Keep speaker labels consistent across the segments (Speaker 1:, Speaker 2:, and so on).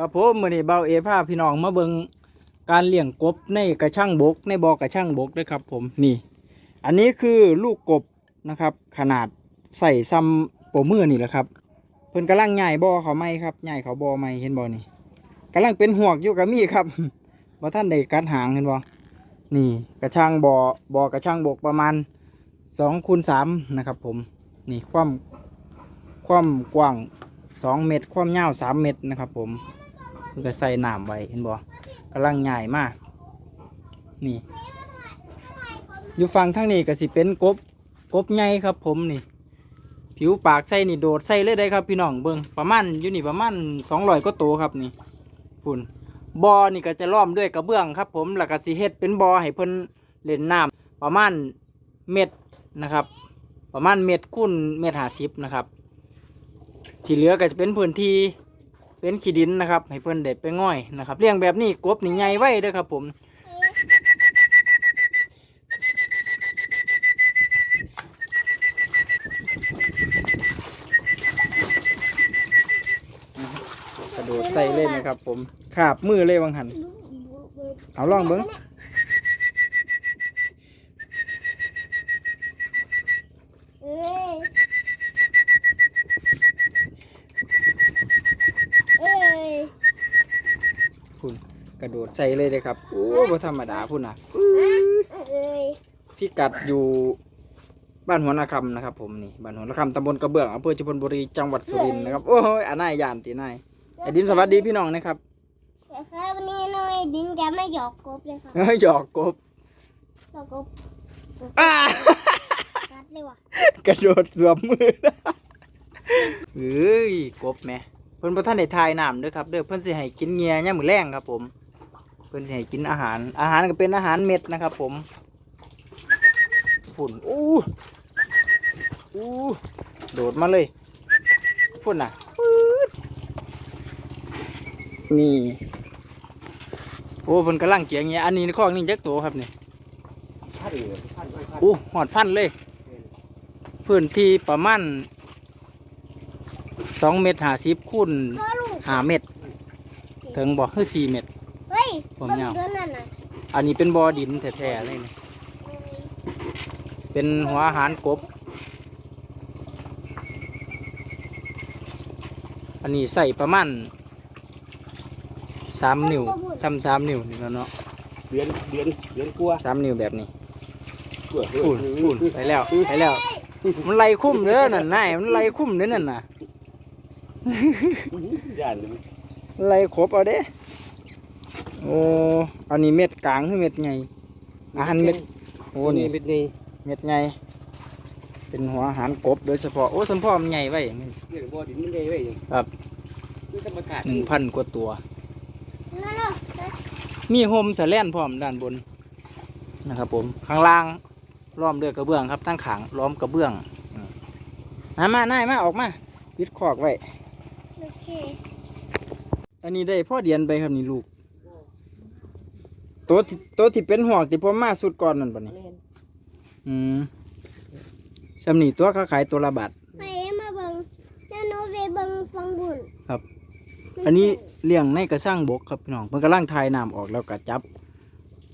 Speaker 1: ครับผมมือนี้เบาเอพาพี่น้องมาเบิงการเลี้ยงกบในกระช่างบก ในบ่อกระช่างบกด้วยครับ ผมนี่ อันนี้คือลูกกบนะครับ ขนาดใส่ซ้ำโปมือนี่แหละครับ เพิ่นกำลังใหญ่บ่อเขาไม่ครับใหญ่เขาบ่อไม่เห็นบ่นี่กำลังเป็นหวกอยู่กับมีครับบ่ท่านได้กัดหางเห็นบ่นี่กระช่างบ่อบ่อกระช่างบกประมาณสองคูณสามนะครับ ผมนี่ความความกว้างสองเมตร ความยาวสามเมตรนะครับ ผม พิ่นก็ใส่น้ำไว้เห็นบ่กำลังใหญ่มาก นี่อยู่ฝั่งทางนี้ก็สิเป็นกบกบใหญ่ครับ ผมนี่ ผิวปากใส่นี่โดดใส่เลยได้ครับ พี่น้องเบิ่งประมาณอยู่นี่ประมาณสองร้อยก็โตครับนี่ปุ่นบอนี่ก็จะล้อมด้วยกระเบื้องครับ ผมแล้วก็สิเฮ็ดเป็นบอให้เพิ่นเล่นน้ำประมาณเม็ดนะครับ ประมาณเม็ดคูณเม็ดห้าสิบนะครับ ที่เหลือก็จะเป็นพื้นที่ เป็นขี้ดินนะครับ ให้เพิ่นได้ไปง่อยนะครับเลี้ยงแบบนี้กบนี่ใหญ่ไว้เด้อครับผมกระโดดใส่เล่นนะครับ ผมขาบมือเลยบางหัน เอาลองเบิ้ง
Speaker 2: เอ้ย เอ้ย
Speaker 1: พุ่นกระโดดใส่เลยเลยครับ โอ้บ่ธรรมดาพุ่นนะ
Speaker 2: เอ้ย
Speaker 1: พี่กัดอยู่บ้านหัวนาคำนะครับ ผมนี่บ้านหัวนาคำตำบลกระเบื้องอำเภอจุพลบุรีจังหวัดสุรินทร์นะครับโอ้ยอันนายยานตีนายไอ้ดินสวัสดีพี่น้องนะครับ
Speaker 2: แต่ครับวันนี้น้อยดินจะไม่หยอกกบเลยครับ
Speaker 1: เอ้ยหยอกกบ
Speaker 2: หยอกกบ
Speaker 1: อ้า
Speaker 2: กัดเลยว่ะ
Speaker 1: กระโดดสวมมือเอ้ยกบแหม่ เพิ่นบ่ทันได้ทายน้ำเด้อครับเด้อเพิ่นสิให้กินเงียยามมื้อแรงครับ ผม เพิ่นสิให้กินอาหาร อาหารก็เป็นอาหารเม็ดนะครับ ผมพุ่นอู้อู้โดดมาเลยพุ่นน่ะปื๊ดนี่โอ้เพิ่นกำลังเกี่ยงเงียอันนี้ในคอกนี่จักตัวครับนี่
Speaker 3: พันเลยพันพันพัน
Speaker 1: อู้หอดพันเลยพื้นที่ประมาณ สองเมตรหาสิบคูณ
Speaker 2: ก็ลูก
Speaker 1: หาเมตรถึงบอกคือสี่เมตร
Speaker 2: เฮ้ย
Speaker 1: ผมยาว
Speaker 2: เบิ่งตัวนั่นน่ะ
Speaker 1: อันนี้เป็นบ่อดินแท้ๆเลยนะเป็นหัวอาหารกบ อันนี้ใส่ประมาณสามนิ้วซ้ำสามนิ้วนี่แล้วเนาะ
Speaker 3: เดือนเดือนเดือนกลัว
Speaker 1: สามนิ้วแบบนี้
Speaker 3: กลัว
Speaker 1: พูนพูนไปแล้วไปแล้ว มันไล่คุ้มเด้อนั่นนายมันไล่คุ้มเด้อนั่นน่ะ
Speaker 3: ย่านเลย
Speaker 1: ไล่ครบเอาเด้โอ้อันนี้เม็ดกลางคือเม็ดใหญ่อาหารเม็ดโอ้นี่
Speaker 3: เม็ดนี่
Speaker 1: เม็ดใหญ่เป็นหัวอาหารกบโดยเฉพาะโอ้สมพ่อมันใหญ่ไว้
Speaker 3: เรียกบ่อดินมันใหญ่ไว้ยัง
Speaker 1: ครับ
Speaker 3: นี่ธรรมชาติ
Speaker 1: หนึ่งพันกว่าตัว
Speaker 2: นั่นน่ะ
Speaker 1: มีโฮมแสแลนพร้อมด้านบนนะครับ ผมข้างล่างล้อมด้วยกระเบื้องครับตั้งขางล้อมกระเบื้องอืมมามาหน้ายมาออกมาปิดขอกไว้
Speaker 2: โอเค
Speaker 1: อันนี้ได้พ่อเดียนไปครับนี่ลูกตัวที่ตัวที่เป็นหอกที่พ่อมาสุดก่อนนั่นปะนี่อืมสำนีตัวเขาขายตัวละบาท
Speaker 2: ไปมาเบิ่งแล้วหนูไปเบิ่งฟังบุญ
Speaker 1: ครับ อันนี้เลี้ยงในกระสร้างบกครับพี่น้องมันกำลังทายน้ำออกแล้วก็จับ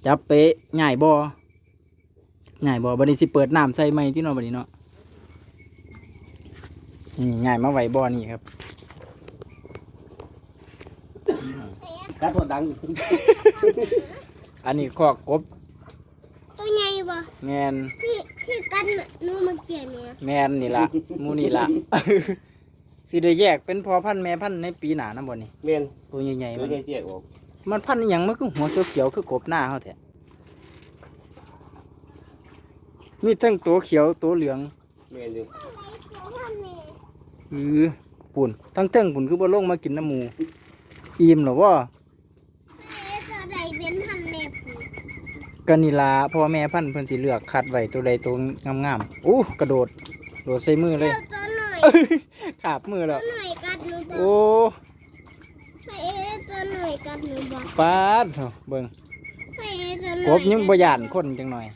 Speaker 1: จับไปใหญ่บ่อใหญ่บ่อบัดนี้สิเปิดน้ำใส่ไหมที่เนอนบัดนี้เนาะนี่ใหญ่มาไว้บ่อนี่ครับ
Speaker 3: กัดหัวดัง
Speaker 1: อันนี้คอกกบ
Speaker 2: ตัวใหญ่บ่
Speaker 1: แมน
Speaker 2: ที่ที่กันหนูมาเกี่ยเนี่ย
Speaker 1: แมนนี่ละหมูนี่ละ สิได้แยกเป็นพอพันธุ์แม่พันธุ์ในปีหน้านะบ่นี่
Speaker 3: เมียน
Speaker 1: ตัวใหญ่ๆ
Speaker 3: ตั
Speaker 1: มั
Speaker 3: วนใหญ่เจ๊ออก
Speaker 1: มันพันธุ์อหย่างมันคือหัวเขียวๆคือกบหน้าเขาแท้มีทั้งตัวเขียวตัวเหลือง
Speaker 3: เมียนอยู่
Speaker 1: อือปุ่นทั้งเทิงปุ่นคือบ่ลงมากินน้ำหมู อิ่มหรอว่า
Speaker 2: ตัวใดเป็นพันแม่ผู
Speaker 1: กันนี่ลาพ่อแม่พันธุ์เพิ่นสิเลือกคัดไว้ตัวใดตัวงามๆอู้กระโดดโดดใส่มือเลย
Speaker 2: เจ้าตัวหน่อย
Speaker 1: ขาบมือ
Speaker 2: ตั
Speaker 1: แล้วว
Speaker 2: หน่อยกัดหนูบ่
Speaker 1: โอ้
Speaker 2: ไปเอ๊ะตัวหน่อยกัดหนูบ่
Speaker 1: ปาดเถอะเบิ่ง
Speaker 2: ไปเอ๊ะตัวหน่
Speaker 1: ก
Speaker 2: อย
Speaker 1: บยังบ่ย่านคนจังหน่อย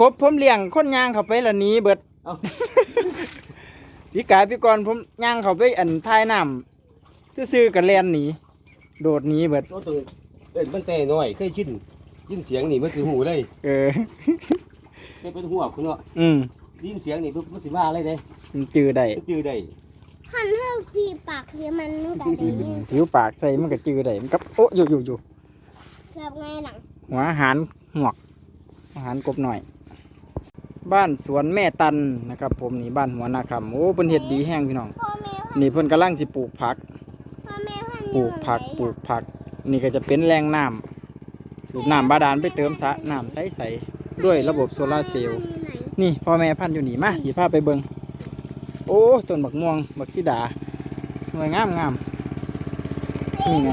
Speaker 1: กบผมเลี้ยงคนย่างเข้าไปและหนี้เบิด
Speaker 3: เอ้า
Speaker 1: พี่กายพี่กรผมย่างเข้าไปอันท้ายน้ำซื่อๆกับแลนหนีโดดหนี้เบิด
Speaker 3: ตัวตัวเอ็นมันแต่น้อยเคยชิน ยินเสียงนี่มันสิหูเลย
Speaker 1: เออ
Speaker 3: เคยเป็นหัวคุณเนาะ
Speaker 1: อืม
Speaker 3: ยินเสียงนี่ปุ๊บมันสิมาเลยเด้
Speaker 1: มันจือได้
Speaker 3: มันจือได้
Speaker 2: หันเท่าพี่ปากที่มันมันก็ได้ยิน
Speaker 1: ผิวปากใส่มันก็จือได้มันกับโอ้อยู่อยู่อยู่
Speaker 2: เกือบไงหลัง
Speaker 1: หัวอาหารหวกอาหารกบหน่อย บ้านสวนแม่ตันนะครับ ผมนี่บ้านหัวนาคำโอ้เพิ่นเฮ็ดดีแห้งพี่น้อง
Speaker 2: พ่อแม่พัน
Speaker 1: นี่เพิ่นกำลังสิปลูกผัก
Speaker 2: พ่อแม่พัน
Speaker 1: ปลูกผักปลูกผัก นี่ก็จะเป็นแหล่งน้ำ สูบน้ำบาดาลไปเติมสระน้ำใสๆด้วยระบบโซลาร์เซลล์นี่พ่อแม่พันธุ์อยู่นี่มาหยิพาไปเบิงโอ้ต้นบักม่วงบักสีดาหน่วยงามงามนี่ไง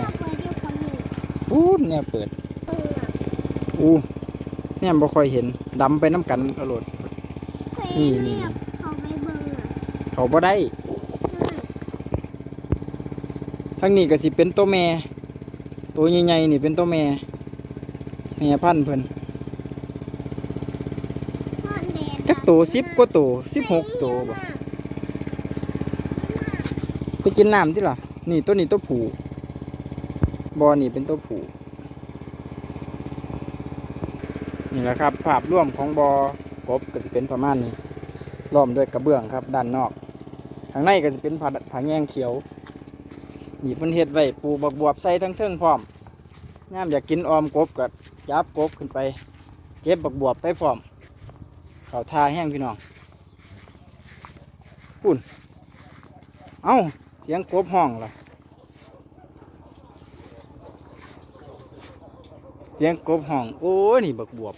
Speaker 1: อู้เนี่ยเปิดอู้เนี่ยบ่ค่อยเห็นดำไปน้ำกันอรดนี่นี่
Speaker 2: เขาไปเบิ่งอะ
Speaker 1: เขาบ่ได้ทั้งนี้ก็สิเป็นตัวแม่ ตัวใหญ่ๆนี่เป็นตัวแม่ แม่พันธุ์เพิ่นจักตัวสิบกว่าตัวสิบหกตัวบ่ไปกินน้ำที่ล่ะ นี่ตัวนี้ตัวผูบอนี่เป็นตัวผูนี่แหละครับภาพร่วมของบอกบก็จะเป็นประมาณนี้ล้อมด้วยกระเบื้องครับ ด้านนอกข้างในก็จะเป็นผาผาแงงเขียวนี่มันเฮ็ดไว้ปลูกบักบวบใส่ทั้งเทิงพร้อมย่ามอยากกินออมกบก็ ยับกบขึ้นไป เก็บบักบวบไปพร้อม เขาทาแห้งพี่น้องปุ่น เอ้า เสียงกบห้องล่ะ เสียงกบห้อง โอ้ยนี่บักบวบ